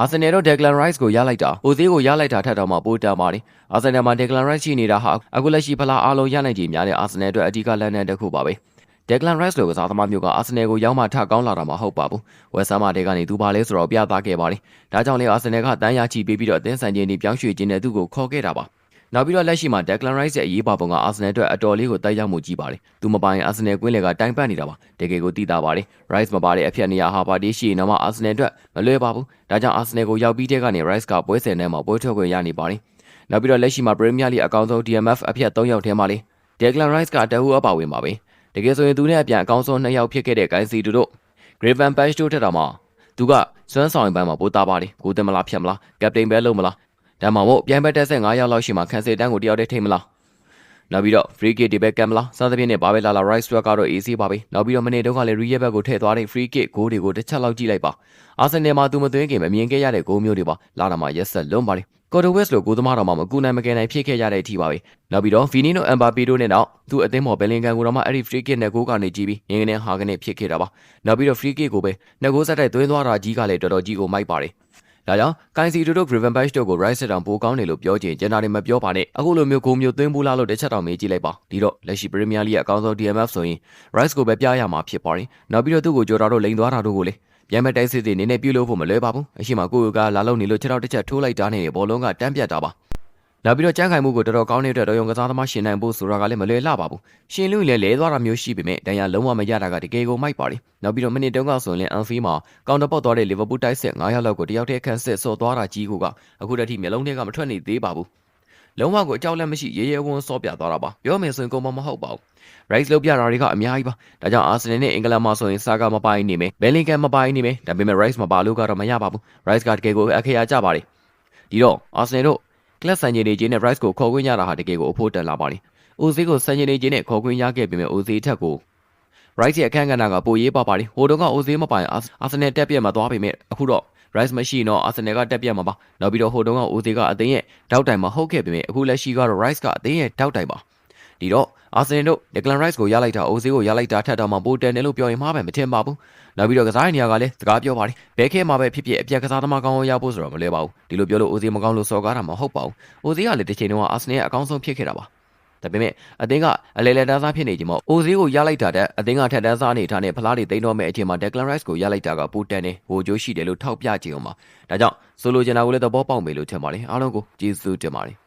အာဆင်နယ်တို့ Declan Rice ကိုရလိုက်တာအိုဇီးကိုရလိုက်တာထက်တော့မှပိုတန်ပါတယ်အာဆင်နယ်မှာ Declan Rice ရှိနေတာဟာအခုလက်ရှိဖလားအားလုံးရနိုင်ကြများတဲ့အာဆင်နယ်အတွက်အဓိကလမ်းတန်းတစ်ခုပါပဲ Declan Rice လိုကစားသမားမျိုးကအာဆင်နယ်ကိုရောက်မှထကောင်းလာတာမှဟုတ်ပါဘူးဝက်ဆမ်မာတဲကနေသူပါလဲဆိုတော့ပြသခဲ့ပါတယ်ဒါကြောင့်လေအာဆင်နယ်ကတန်းရချီပေးပြီးတော့အသင်းဆိုင်ချင်းဒီပြောင်းရွှေ့ခြင်းနဲ့သူ့ကိုခေါ်ခဲ့တာပါ နောက်ပြီးတော့လက်ရှိမှာ Declan Rice ရဲ့အရေးပါပုံကအာဆင်နယ်အတွက်အတော်လေးကိုတိုက်ရောက်မှုကြီးပါတယ်။သူမပိုင်အာဆင်နယ်ကွင်းလေကတိုင်ပတ်နေတာပါ။တကယ်ကိုသိတာပါတယ်။ Rice မပါတဲ့အဖက်နေရာဟာပါတီရှိရင်တော့အာဆင်နယ်အတွက်မလွယ်ပါဘူး။ဒါကြောင့်အာဆင်နယ်ကိုရောက်ပြီးတဲ့ကနေ Rice ကပွဲစဉ်ထဲမှာပွဲထွက်ခွင့်ရနေပါတယ်။နောက်ပြီးတော့လက်ရှိမှာ Premier League အကောင်းဆုံး DMF အဖက်3ယောက်ထဲမှာလေ Declan Rice ကတဟူအပါဝင်ပါပဲ။တကယ်ဆိုရင်သူနဲ့အပြန်အကောင်းဆုံး2ယောက်ဖြစ်ခဲ့တဲ့ Guy City တို့ Graven Patch တို့ထက်တော့မှသူကစွမ်းဆောင်ရင်ပိုင်းမှာပိုသားပါတယ်။ကိုတင်မလားဖြတ်မလား။ Captain ပဲလုပ်မလား။ ဒါမှမဟုတ်ပြိုင်ဘက်တက်ဆက်9ယောက်လောက်ရှိမှခန်းစစ်တန်းကိုတယောက်တည်းထိမလား။နောက်ပြီးတော့ free kick တွေပဲကံမလားစသဖြင့်နဲ့ဘာပဲလာလာ right stroke ကတော့ easy ပါပဲနောက်ပြီးတော့မနေ့တုန်းကလည်း real ဘက်ကိုထည့်သွားတဲ့ free kick ဂိုးတွေကိုတစ်ချက်လောက်ကြည့်လိုက်ပါအာဆင်နယ်မှာသူမသွင်းခင်မမြင်ခဲ့ရတဲ့ဂိုးမျိုးတွေပါလာတာမှရက်ဆက်လုံးပါတယ်ကော်တိုဝက်စ်လိုကိုသမားတော်မှမကူနိုင်မကယ်နိုင်ဖြစ်ခဲ့ရတဲ့အထိပါပဲနောက်ပြီးတော့ဗီနီနိုအမ်ဘာပီတို့နဲ့တော့သူအသင်းပေါ်ဘယ်လင်ကန်ကိုတော့မှအဲ့ဒီ free kick နဲ့ဂိုးကနေကြည့်ပြီးငင်းငင်းဟာကနေဖြစ်ခဲ့တာပါနောက်ပြီးတော့ free kick ကိုပဲနှစ်ဂိုးဆက်တိုက်သွင်းသွားတာကြီးကလည်းတော်တော်ကြီးကိုမိုက်ပါတယ် ဒါကြောင့်ကိုင်စီတိုတို့ Gravenberch တို့ကို right set down ပိုကောင်းတယ်လို့ပြောချင်ကျန်တာတွေမပြောပါနဲ့အခုလိုမျိုးဂိုးမျိုးသွင်းဘူးလားလို့တစ်ချက်တောင်မေးကြည့်လိုက်ပါဒီတော့လက်ရှိ Premier League အကောင်းဆုံး DMF ဆိုရင် Rice ကိုပဲပြရမှာဖြစ်ပါတယ်နောက်ပြီးတော့သူ့ကိုကြော်တာတို့လိန်သွားတာတို့ကိုလေပြန်မဲ့တိုက်စစ်တွေနေနဲ့ပြုတ်လို့ဖို့မလွယ်ပါဘူးအရှိမကိုကလာလုံးနေလို့ချက်တော့တစ်ချက်ထိုးလိုက်တာနေဘောလုံးကတန်းပြတ်တာပါ နောက်ပြီးတော့ကြမ်းခိုင်မှုကိုတော်တော်ကောင်းနေတဲ့တော်ရုံကစားသမားရှင်နိုင်ဖို့ဆိုတာကလည်းမလွယ်လှပါဘူးရှင်လူလည်းလဲသွားတာမျိုးရှိပေမဲ့တန်ရလုံးဝမရတာကတကယ်ကိုမိုက်ပါတယ်နောက်ပြီးတော့မိနစ်တုန်းကဆိုရင်အန်ဖီမှာကောင်တာပေါက်သွားတဲ့လီဗာပူးတိုက်စစ်9ရောက်လောက်ကိုတယောက်တည်းခန့်စစ်ဆော့သွားတာကြီးကိုကအခုတည်းကမျက်လုံးထဲကမထွက်နေသေးပါဘူးလုံးဝကိုအကြောက်လက်မရှိရဲရဲဝန်းစောပြသွားတာပါပြောမယ်ဆိုရင်ကုန်မမဟုတ်ပါဘူး Rice လောက်ပြတာတွေကအများကြီးပါဒါကြောင့် Arsenal နဲ့အင်္ဂလန်မှာဆိုရင်စာကမပိုင်နေမယ် Bellingham မပိုင်နေမယ်ဒါပေမဲ့ Rice မပါလို့ကတော့မရပါဘူး Rice ကတကယ်ကိုအခရာကြပါတယ်ဒီတော့ Arsenal တို့ ကလပ်ဆန်ဂျီနေချင်းနဲ့ Rice ကိုခေါ်ခွင့်ရတာဟာတကယ်ကိုအဖို့တက်လာပါတယ်။ OZ ကိုဆန်ဂျီနေချင်းနဲ့ခေါ်ခွင့်ရခဲ့ပေမဲ့ OZ ထက်ကို Rice ရဲ့အခန်းကဏ္ဍကပိုရေးပါပါတယ်။ဟိုတုန်းက OZ မပိုင် Arsenal တက်ပြက်မှာသွားပေမဲ့အခုတော့ Rice မရှိတော့ Arsenal ကတက်ပြက်မှာပါ။နောက်ပြီးတော့ဟိုတုန်းက OZ ကအသင်းရဲ့တောက်တိုင်မှာဟုတ်ခဲ့ပေမဲ့အခုလက်ရှိကတော့ Rice ကအသင်းရဲ့တောက်တိုင်ပါ။ ဒီတော့ Arsenal တို့ Declan Rice ကိုရလိုက်တာ OZ ကိုရလိုက်တာထက်တော့မှပိုတန်တယ်လို့ပြောရင်မှားပဲမထင်ပါဘူး။နောက်ပြီးတော့ကစားရနေရကလည်းစကားပြောပါတယ်။ဘဲခဲမှာပဲဖြစ်ဖြစ်အပြက်ကစားသမားကောင်းအောင်ရဖို့ဆိုတော့မလွယ်ပါဘူး။ဒီလိုပြောလို့ OZ မကောင်းလို့စော်ကားတာမဟုတ်ပါဘူး။ OZ ကလည်းတစ်ချိန်တုန်းက Arsenal ရဲ့အကောင်းဆုံးဖြစ်ခဲ့တာပါ။ဒါပေမဲ့အသင်းကအလဲလဲတန်းစားဖြစ်နေကြမှာ OZ ကိုရလိုက်တာတဲ့အသင်းကထက်တန်းစားနေထားတဲ့ဖလားတွေတိမ့်တော့မဲ့အချိန်မှာ Declan Rice ကိုရလိုက်တာကပိုတန်တယ်ဟိုကျိုးရှိတယ်လို့ထောက်ပြကြအောင်ပါ။ဒါကြောင့်ဆိုလိုချင်တာကိုလည်းသဘောပေါက်မယ်လို့ထင်ပါတယ်။အားလုံးကိုကျေးဇူးတင်ပါတယ်